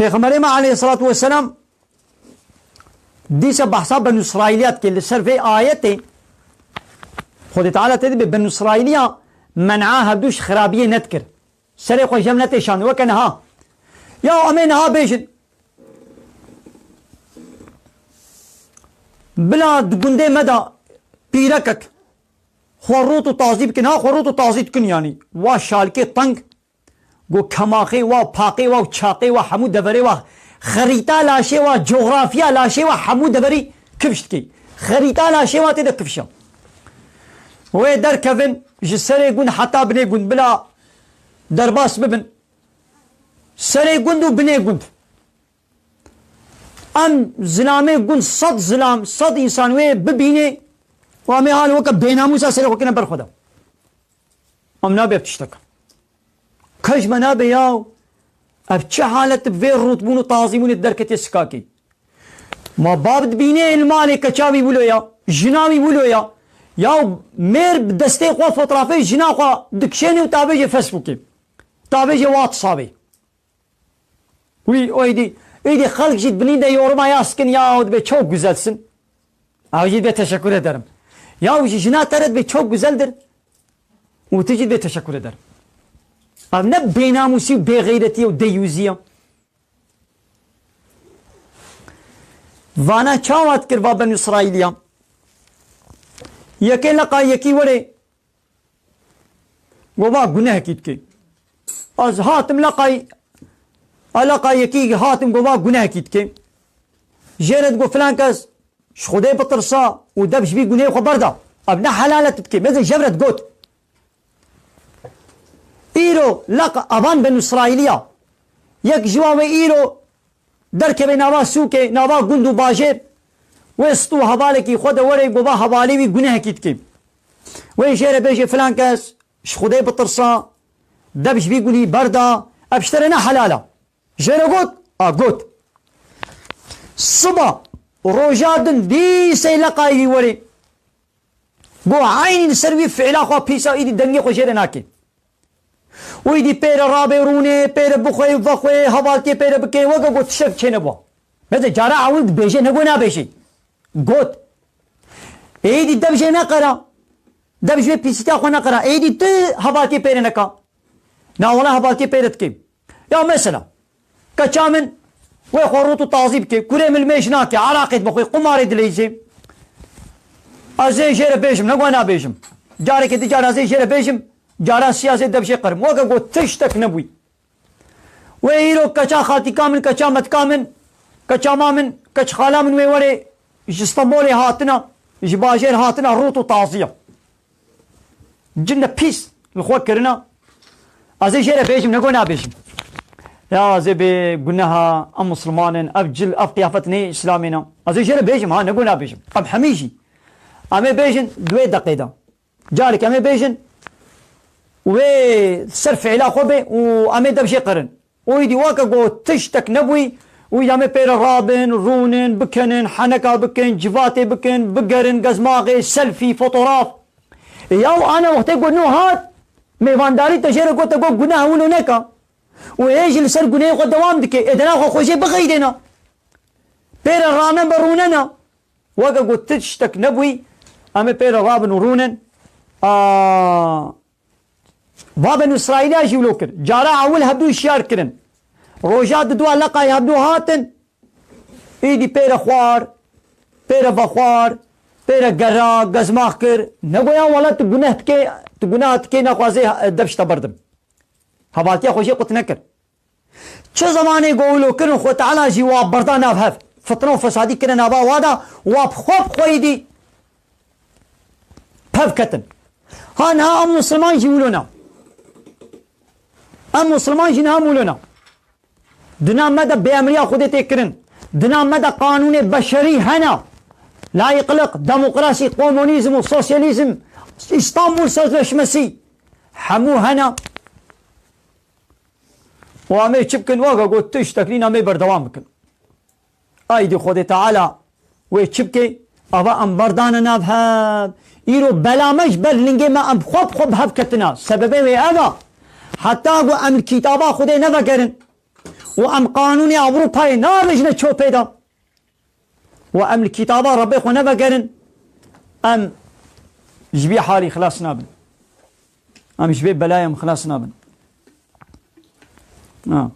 پیغمبر ما علیه الصلاة والسلام دیسه بحثا بن اسرائیلیات که لسر في آیت خود تعالی تدی به بن اسرائیلیا منعها دوش خرابیه نتکر سر خوش جم نتشان. وکن ها یا امین ها بیشن بلا گنده مدا پیرکک. خوروت و تازیب کن ها خوروت و تازیب کن گو کماخی و پاقی و چاقی و حمو دبری و خریطه لاشه و جغرافیا لاشه و دبری کفشت کی۔ خریطه لاشه و تیده کفشم۔ و در کفن جسره گون حتا بنه گون بلا درباس ببن۔ سره گوند و بنه گوند ام زلامه گوند صد زلام صد انسان وی ببینه و امی حال وکا بیناموسا سره وکنه بر خدا ام نابه بتشتکم کج منابه یاو اب چه حالت وی رتبون و تعظیمون درکت سکاکی ما باب بینه المال کچاوی بولو یا جناوی بولو یا یا میر دسته خوا فوترافی جنا خوا دکشنی و تابه فیسبوکی تابه واتسابی وی oydi öyle halk jit beni de yoruma yazsın ya be çok güzelsin. Abi be teşekkür ederim. Ya jina taret be çok güzeldir. Utici be teşekkür أنا بينا موسي بغيرتي وديوزيا وأنا چاوات كربا بن اسرائيليا يكي لقا يكي وري وبا گنه كيت كي از حاتم لقاي علاقا يكي حاتم وبا گنه كيت كي جيرت گو فلان کس شخده بطرسا ودبش بي گنه خبر دا ابنا حلالت بكي مزن جبرت گوت ایرو لق أبان بن اسرائیلیا یک جواب ایرو در که نوا سوکه نوا باجر و استو حواله کی خود وره گوا حواله بی گناه کیت که و شهر بیش فلان کس شخوده بطرسا. دبش بی گناه بردا. ابشترنا حلاله جره گوت آ گوت صبح روجادن دي سي لقاي وري. بو عين سروي فعلا خو بيسا إيدي دنگي خو جره ناكي ويدي بير رابي روني بير بخوي بخوي حوالتي بير بكي وگا گوت شك چنه بو مثل جارا عود بيجي نگو نا بيجي گوت ايدي دبجي نقرا دبجي بيسيتا خو نقرا ايدي ت حوالتي بير نكا نا ولا حوالتي بيرت كي يا مثلا كشامن ويخوروتو تعظيب كي كوري من الميشناكي علاقة بخوي قماري دليجي ازي شير بيشم نقوانا بيشم جاري كي تجار ازي شير بيشم جارا سياسي دبشي قرم. وقا قو تشتك نبوي. ويرو كشا خالتي كامن كشا مت كامن كشا مامن كش خالا من ويوري اسطنبولي هاتنا جباجير هاتنا روتو تعظيم جنة بيس الخوة كرنا. أزي شير بيشم نقوانا بيشم. يا زبي قلناها أم مسلمان أب جل أب قيافتني اسلامنا أزي شنو بيجم ها نقولها بيجم اب حميشي. أمي بيجن دوي دقيقة. جارك أمي بيجن وي سرف على خوبي وأمي دبشي قرن. ويدي واكا قو تشتك نبوي ويا مي بير رابن رونن بكنن حنكا بكن جفاتي بكن بقرن قزماغي سلفي فوتوراف. ياو أنا وقت أقول نو هات. ميفانداري تجيرك قلت أقول قناها ولو نكا. وإيش اللي سر قنيه قد دوام دك إذا خو خوشي بغيدنا. بير رانا بروننا. وقا قلت تشتك نبوي. أما بير رابن ورونن. آه. بابن إسرائيل أجي ولوكر جارا أول هبدو شيار كرن روجات دوا لقا هبدو هاتن. إيدي بير خوار بير بخوار بير قرا قزماخ كر. نقويا ولا تقنه تكي تقنه تكي نقوازي دبش تبردم. هباتيا خوشي قلت نكر. چه زمانه قولو كنو خو تعالى جي واب بردا ناف هف. فتنو فسادي كنا نابا وادا واب خوب خويدي بهف كتن هان ها مسلمان جيولونا ام مسلمان جي نامولونا دنا مدى بأمريا خودي تكرن دنا مدى قانون بشري هنا لا يقلق ديمقراطي كومونيزم وسوسياليزم اسطنبول سوزلشمسي حمو هنا و همه چی بکن واقعا گو تش تکلین همه بردوام بکن آیدی خود تعالی و چی بکن اوا ام بردان ناب هب ایرو بلامش بر لنگه ما ام خوب خوب هب کتنا سببه و حتی گو ام کتابا خوده نفکرن وام قانوني اوروباي نارجنا تشو بيدا وام الكتابة ربي خو نبقرن ام جبي حالي خلاص نابن ام جبي بلايم خلاص نابن آه.